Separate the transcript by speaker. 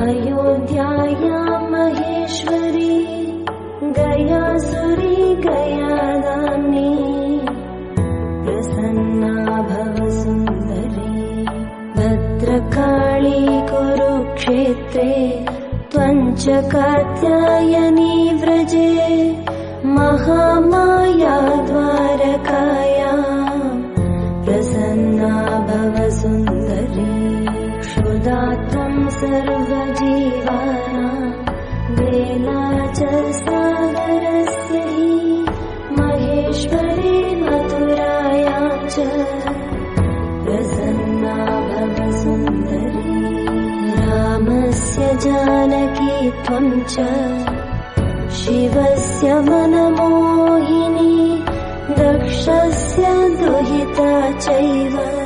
Speaker 1: अयोध्याया महेश्वरी गयासुरी गयादानी प्रसन्ना भव सुन्दरी। भद्रकाली कुरुक्षेत्रे त्वञ्च कात्यायनी व्रजे महामाया द्वारकाया। प्रसन्ना भव सुन्दरी क्षुदा सर्वजीवाना वेला च सागरस्य हि महेश्वरी मथुराया च प्रसन्ना भव सुन्दरी। रामस्य जानकी त्वं च शिवस्य मनमोहिनी दक्षस्य दुहिता चैव